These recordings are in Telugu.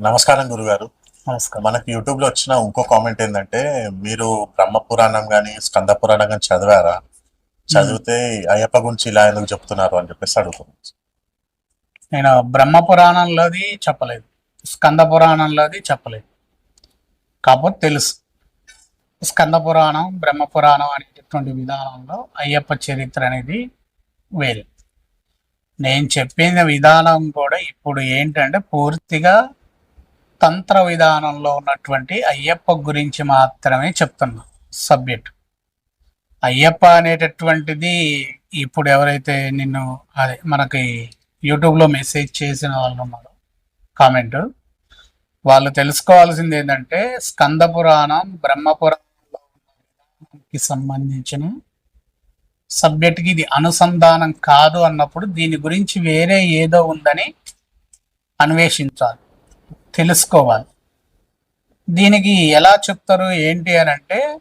నమస్కారం గురుగారు. నమస్కారం. మనకి యూట్యూబ్లో వచ్చిన ఇంకో కామెంట్ ఏంటంటే మీరు బ్రహ్మ పురాణం గాని స్కంద పురాణం గాని చదివారా? చదివితే అయ్యప్ప గురించి ఇలా ఎందుకు చెప్తున్నారు అని చెప్పేసి అడుగుతున్నాను నేను బ్రహ్మ పురాణంలోది చెప్పలేదు. స్కంద పురాణంలోది చెప్పలేదు. కాకపోతే తెలుసు. స్కంద పురాణం బ్రహ్మ పురాణం అనేటటువంటి విధానంలో అయ్యప్ప చరిత్ర అనేది వేరు. నేను చెప్పిన విధానం కూడా ఇప్పుడు ఏంటంటే పూర్తిగా తంత్ర విధానంలో ఉన్నటువంటి అయ్యప్ప గురించి మాత్రమే చెప్తున్నా సబ్జెక్ట్. అయ్యప్ప అనేటటువంటిది ఇప్పుడు ఎవరైతే నిన్ను అదే మనకి యూట్యూబ్లో మెసేజ్ చేసిన వాళ్ళు ఉన్నారు కామెంట్ వాళ్ళు తెలుసుకోవాల్సింది ఏంటంటే స్కంద పురాణం బ్రహ్మ సంబంధించిన సబ్జెక్ట్కి ఇది అనుసంధానం కాదు అన్నప్పుడు దీని గురించి వేరే ఏదో ఉందని అన్వేషించాలి. తెలుసుకోవాలి. దీనికి ఎలా చెప్తారు ఏంటి అని అంటే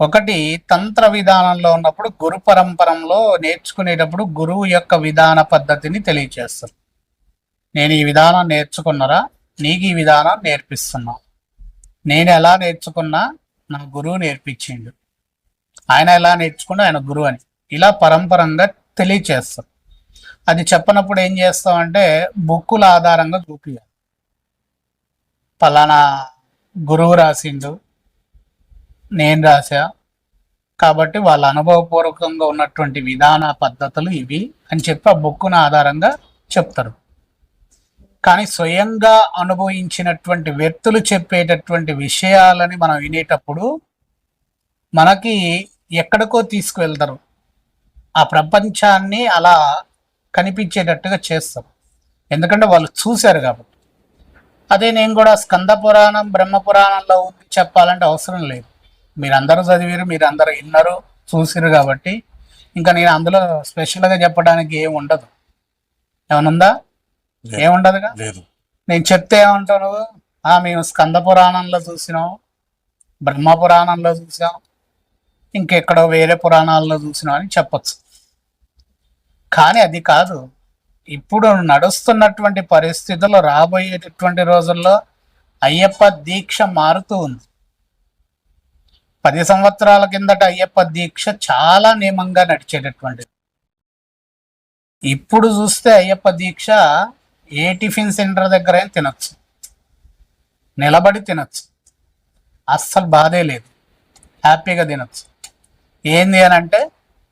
ఒకటి తంత్ర విధానంలో ఉన్నప్పుడు గురు పరంపరంలో నేర్చుకునేటప్పుడు గురువు యొక్క విధాన పద్ధతిని తెలియచేస్తారు. నేను ఈ విధానం నేర్చుకున్నారా? నీకు ఈ విధానం నేర్పిస్తున్నా. నేను ఎలా నేర్చుకున్నా? నా గురువు నేర్పించిండు. ఆయన ఎలా నేర్చుకున్నా? ఆయన గురువు అని. ఇలా పరంపరంగా తెలియచేస్తారు. అది చెప్పనప్పుడు ఏం చేస్తామంటే బుక్కుల ఆధారంగా చూపించాలి పలానా గురువు రాసిండు నేను రాసా కాబట్టి వాళ్ళ అనుభవపూర్వకంగా ఉన్నటువంటి విధాన పద్ధతులు ఇవి అని చెప్పి ఆ బుక్కును ఆధారంగా చెప్తారు. కానీ స్వయంగా అనుభవించినటువంటి వ్యక్తులు చెప్పేటటువంటి విషయాలని మనం వినేటప్పుడు మనకి ఎక్కడికో తీసుకువెళ్తారు. ఆ ప్రపంచాన్ని అలా కనిపించేటట్టుగా చేస్తారు. ఎందుకంటే వాళ్ళు చూశారు కాబట్టి. అదే నేను కూడా స్కంద పురాణం బ్రహ్మ పురాణంలో ఉంది చెప్పాలంటే అవసరం లేదు. మీరు అందరూ చదివారు మీరు అందరూ విన్నారు చూసిరు కాబట్టి. ఇంకా నేను అందులో స్పెషల్గా చెప్పడానికి ఏం ఉండదు. ఏమనుందా? ఏముండదుగా? లేదు. నేను చెప్తే ఏమంటావు నువ్వు? ఆ మేము స్కంద పురాణంలో చూసినాం బ్రహ్మ పురాణంలో చూసాం ఇంకెక్కడో వేరే పురాణాల్లో చూసినాం అని చెప్పొచ్చు. కానీ అది కాదు. ఇప్పుడు నడుస్తున్నటువంటి పరిస్థితుల్లో రాబోయేటటువంటి రోజుల్లో అయ్యప్ప దీక్ష మారుతూ ఉంది. పది సంవత్సరాల కిందట అయ్యప్ప దీక్ష చాలా నియమంగా నడిచేటటువంటిది. ఇప్పుడు చూస్తే అయ్యప్ప దీక్ష ఏ టిఫిన్ సెంటర్ దగ్గర తినచ్చు. నిలబడి తినచ్చు. అస్సలు బాధే లేదు. హ్యాపీగా తినచ్చు. ఏంది అని అంటే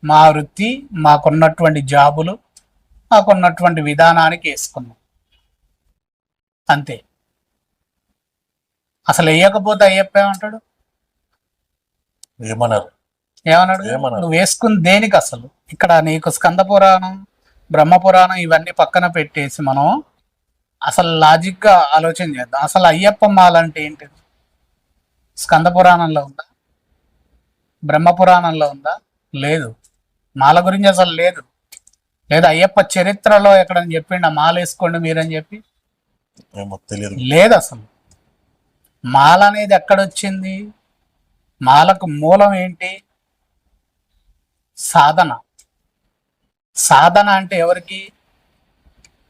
మా వృత్తి మాకున్నటువంటి జాబులు మాకున్నటువంటి విధానానికి వేసుకున్నాం. అంతే. అసలు వేయకపోతే అయ్యప్ప ఏమంటాడు? ఏమన్నారు ఏమన్నాడు? నువ్వు వేసుకుని దేనికి అసలు? ఇక్కడ నీకు స్కంద పురాణం బ్రహ్మ పురాణం ఇవన్నీ పక్కన పెట్టేసి మనం అసలు లాజిక్గా ఆలోచన చేద్దాం. అసలు అయ్యప్ప మాల అంటే ఏంటిది? స్కంద పురాణంలో ఉందా? బ్రహ్మ పురాణంలో ఉందా? లేదు. మాల గురించి అసలు లేదు. లేదా అయ్యప్ప చరిత్రలో ఎక్కడని చెప్పిండు మాల వేసుకోండి మీరని చెప్పి? తెలియదు. లేదు అసలు. మాల అనేది ఎక్కడొచ్చింది? మాలకు మూలం ఏంటి? సాధన. సాధన అంటే ఎవరికి?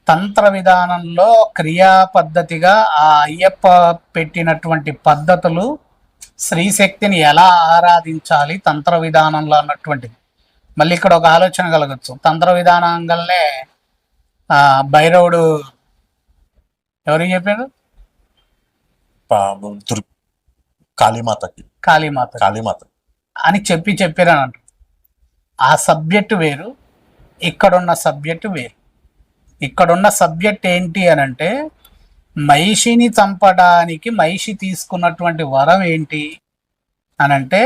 తంత్ర విధానంలో క్రియా పద్ధతిగా ఆ అయ్యప్ప పెట్టినటువంటి పద్ధతులు స్త్రీశక్తిని ఎలా ఆరాధించాలి తంత్ర విధానంలో అన్నటువంటిది. మళ్ళీ ఇక్కడ ఒక ఆలోచన కలగచ్చు. తంత్ర విధానంగానే ఆ భైరవుడు ఎవరికి చెప్పారు కాళీమాతకి. కాళీమాత కాళీమాత అని చెప్పి చెప్పారని అంటారు ఆ సబ్జెక్ట్ వేరు ఇక్కడున్న సబ్జెక్ట్ వేరు. ఇక్కడున్న సబ్జెక్ట్ ఏంటి అని అంటే మహిషిని చంపడానికి మహిషి తీసుకున్నటువంటి వరం ఏంటి అని అంటే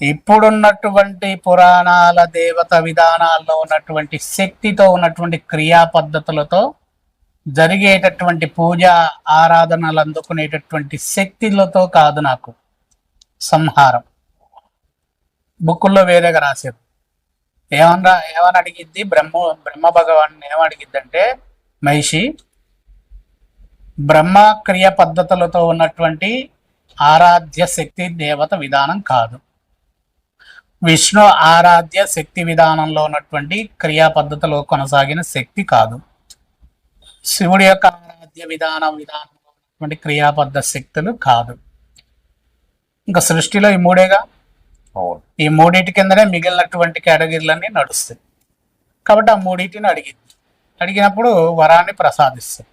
ఇప్పుడున్నటువంటి పురాణాల దేవత విధానాల్లో ఉన్నటువంటి శక్తితో ఉన్నటువంటి క్రియా పద్ధతులతో జరిగేటటువంటి పూజ ఆరాధనలు అందుకునేటటువంటి శక్తులతో కాదు నాకు సంహారం. బుక్కుల్లో వేరేగా రాశారు. ఏమన్నా ఏమని అడిగిద్ది? బ్రహ్మ బ్రహ్మ భగవాన్ ఏమడిగిద్ది అంటే మహిషి బ్రహ్మ క్రియ పద్ధతులతో ఉన్నటువంటి ఆరాధ్య శక్తి దేవత విధానం కాదు. విష్ణు ఆరాధ్య శక్తి విధానంలో ఉన్నటువంటి క్రియా పద్ధతిలో కొనసాగిన శక్తి కాదు. శివుడి యొక్క ఆరాధ్య విధానం విధానంలో సంబంధించినటువంటి క్రియాబద్ధ శక్తులు కాదు. ఇంకా సృష్టిలో ఈ మూడేగా? ఈ మూడింటి కిందనే మిగిలినటువంటి కేటగిరీలన్నీ నడుస్తాయి. కాబట్టి ఆ మూడింటిని అడిగింది. అడిగినప్పుడు వరాన్ని ప్రసాదిస్తుంది.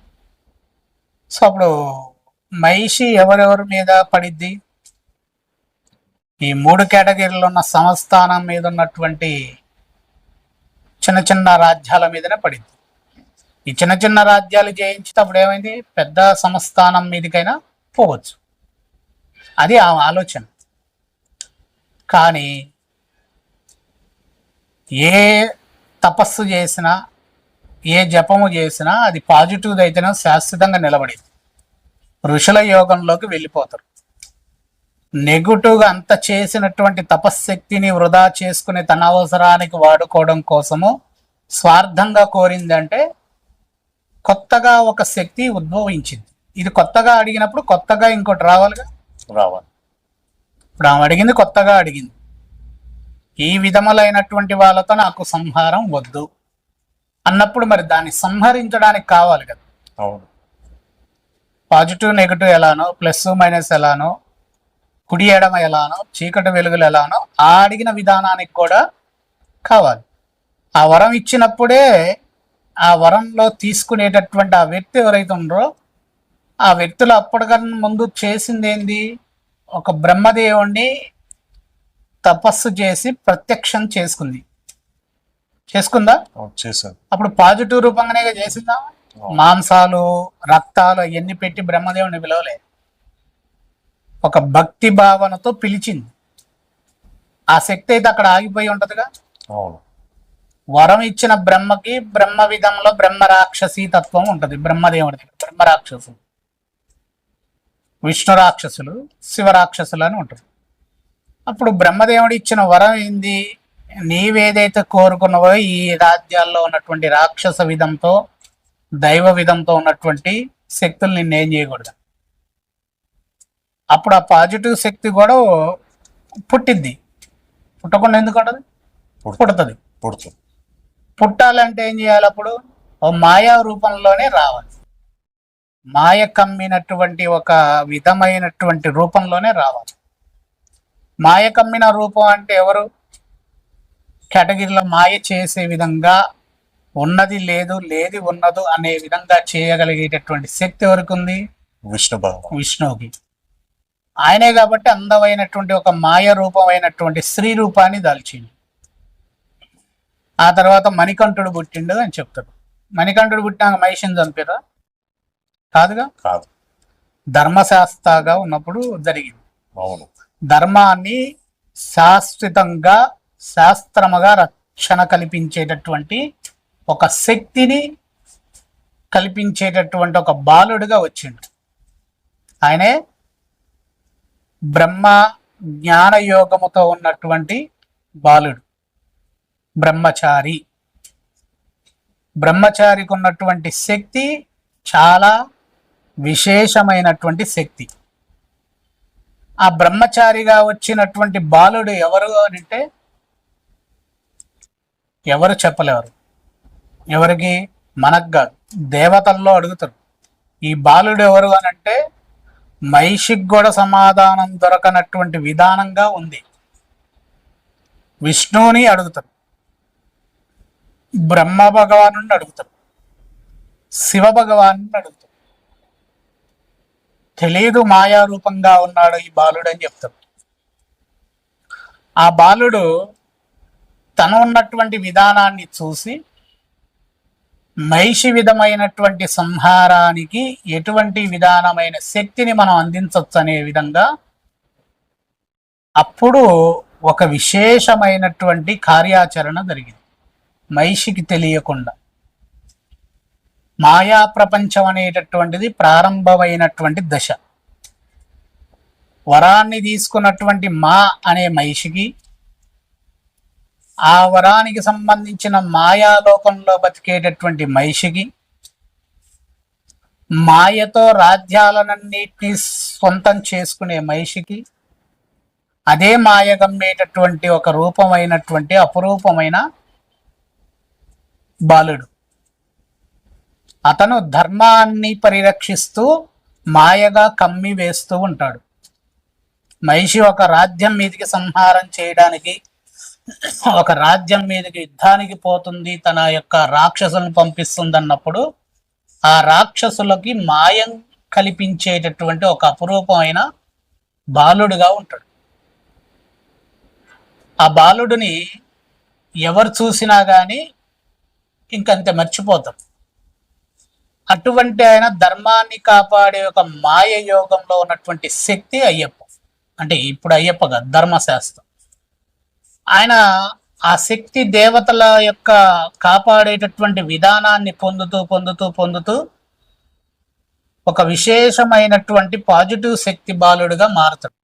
సో అప్పుడు మహిషి ఎవరెవరి మీద పడిద్ది? ఈ మూడు కేటగిరీలో ఉన్న సంస్థానం మీద ఉన్నటువంటి చిన్న చిన్న రాజ్యాల మీదనే పడింది. ఈ చిన్న చిన్న రాజ్యాలు జయించినప్పుడు ఏమైంది? పెద్ద సంస్థానం మీదకైనా పోవచ్చు. అది ఆ ఆలోచన. కానీ ఏ తపస్సు చేసినా ఏ జపము చేసినా అది పాజిటివ్ అయితేనే శాశ్వతంగా నిలబడింది. ఋషుల యోగంలోకి వెళ్ళిపోతారు. నెగిటివ్గా అంత చేసినటువంటి తపశ్శక్తిని వృధా చేసుకుని తన అవసరానికి వాడుకోవడం కోసము స్వార్థంగా కోరిందంటే కొత్తగా ఒక శక్తి ఉద్భవించింది. ఇది కొత్తగా అడిగినప్పుడు కొత్తగా ఇంకోటి రావాలిగా? రావాలి. ఇప్పుడు ఆమె అడిగింది కొత్తగా అడిగింది. ఈ విధములైనటువంటి వాళ్ళతో నాకు సంహారం వద్దు అన్నప్పుడు మరి దాన్ని సంహరించడానికి కావాలి కదా. అవును. పాజిటివ్ నెగిటివ్ ఎలానో ప్లస్ మైనస్ ఎలానో కుడి ఎడమ ఎలానో చీకటి వెలుగులు ఎలానో ఆ అడిగిన విధానానికి కూడా కావాలి. ఆ వరం ఇచ్చినప్పుడే ఆ వరంలో తీసుకునేటటువంటి ఆ వ్యక్తి ఎవరైతే ఉన్నారో ఆ వ్యక్తులు అప్పటికన్నా ముందు చేసింది ఏంది? ఒక బ్రహ్మదేవుణ్ణి తపస్సు చేసి ప్రత్యక్షం చేసుకుంది. చేసుకుందా? చేశాను అప్పుడు పాజిటివ్ రూపంగానే చేసిందా? మాంసాలు రక్తాలు అవన్నీ పెట్టి బ్రహ్మదేవుని పిలవలే. ఒక భక్తి భావనతో పిలిచింది. ఆ శక్తి అయితే అక్కడ ఆగిపోయి ఉంటదిగా? అవును. వరం ఇచ్చిన బ్రహ్మకి బ్రహ్మ విధంలో బ్రహ్మ రాక్షసీ తత్వం ఉంటది. బ్రహ్మదేవుడి దగ్గర బ్రహ్మ రాక్షసులు. విష్ణు రాక్షసులు శివ రాక్షసులు అని ఉంటారు అప్పుడు బ్రహ్మదేవుడు ఇచ్చిన వరం ఏంది? నీవేదైతే కోరుకున్నావో ఈ రాజ్యాల్లో ఉన్నటువంటి రాక్షస విధంతో దైవ విధంతో ఉన్నటువంటి శక్తులు నిన్నేం చేయకూడదు. అప్పుడు ఆ పాజిటివ్ శక్తి కూడా పుట్టిద్ది. పుట్టకుండా ఎందుకు ఉంటది పుడుతుంది. పుడుతుంది. పుట్టాలంటే ఏం చేయాలి అప్పుడు? ఓ మాయా రూపంలోనే రావాలి. మాయ కమ్మినటువంటి ఒక విధమైనటువంటి రూపంలోనే రావాలి. మాయ కమ్మిన రూపం అంటే ఎవరు? కేటగిరీలో మాయ చేసే విధంగా ఉన్నది లేదు లేది ఉన్నదు అనే విధంగా చేయగలిగేటటువంటి శక్తి ఎవరికి ఉంది? విష్ణు భగవాన్. విష్ణువుకి. ఆయనే కాబట్టి అందమైనటువంటి ఒక మాయ రూపమైనటువంటి స్త్రీ రూపాన్ని దాల్చిండు. ఆ తర్వాత మణికంఠుడు పుట్టిండు అని చెప్తాడు మణికంఠుడు పుట్టినాక మహిషిని చంపారా కాదుగా? కాదు. ధర్మశాస్త్రగా ఉన్నప్పుడు జరిగింది. అవును. ధర్మాన్ని శాశ్వతంగా శాస్త్రముగా రక్షణ కల్పించేటటువంటి ఒక శక్తిని కల్పించేటటువంటి ఒక బాలుడిగా వచ్చిండు. ఆయనే బ్రహ్మ జ్ఞానయోగముతో ఉన్నటువంటి బాలుడు. బ్రహ్మచారి. బ్రహ్మచారికి ఉన్నటువంటి శక్తి చాలా విశేషమైనటువంటి శక్తి. ఆ బ్రహ్మచారిగా వచ్చినటువంటి బాలుడు ఎవరు అని అంటే ఎవరు చెప్పలేరు. ఎవరికి మనకు కాదు. దేవతల్లో అడుగుతారు. ఈ బాలుడు ఎవరు అని అంటే మహిషికి కూడా సమాధానం దొరకనటువంటి విధానంగా ఉంది. విష్ణువుని అడుగుతారు. బ్రహ్మ భగవాను అడుగుతారు. శివ భగవాను అడుగుతారు. తెలియదు మాయారూపంగా ఉన్నాడు ఈ బాలుడు అని చెప్తారు. ఆ బాలుడు తను ఉన్నటువంటి విధానాన్ని చూసి మహిషి విధమైనటువంటి సంహారానికి ఎటువంటి విధానమైన శక్తిని మనం అందించవచ్చు అనే విధంగా అప్పుడు ఒక విశేషమైనటువంటి కార్యాచరణ జరిగింది. మహిషికి తెలియకుండా. మాయా ప్రపంచం అనేటటువంటిది ప్రారంభమైనటువంటి దశ. వరాన్ని తీసుకున్నటువంటి మా అనే మహిషికి ఆ వరానికి సంబంధించిన మాయాలోకంలో బతికేటటువంటి మహిషికి మాయతో రాజ్యాలన్నింటినీ సొంతం చేసుకునే మహిషికి అదే మాయ గమ్మేటటువంటి ఒక రూపమైనటువంటి అపురూపమైన బాలుడు. అతను ధర్మాన్ని పరిరక్షిస్తూ మాయగా కమ్మి వేస్తూ ఉంటాడు. మహిషి ఒక రాజ్యం మీదకి సంహారం చేయడానికి ఒక రాజ్యం మీదకి యుద్ధానికి పోతుంది తన యొక్క రాక్షసులను పంపిస్తుంది అన్నప్పుడు ఆ రాక్షసులకి మాయం కల్పించేటటువంటి ఒక అపురూపమైన బాలుడుగా ఉంటాడు. ఆ బాలుడిని ఎవరు చూసినా కానీ ఇంకంతే మర్చిపోతాం. అటువంటి ఆయన ధర్మాన్ని కాపాడే ఒక మాయ యోగంలో ఉన్నటువంటి శక్తి అయ్యప్ప. అంటే ఇప్పుడు అయ్యప్ప కాదు ధర్మశాస్త్రం. ఆయన ఆ శక్తి దేవతల యొక్క కాపాడేటటువంటి విధానాన్ని పొందుతూ పొందుతూ పొందుతూ ఒక విశేషమైనటువంటి పాజిటివ్ శక్తి బాలుడుగా మారుతాడు.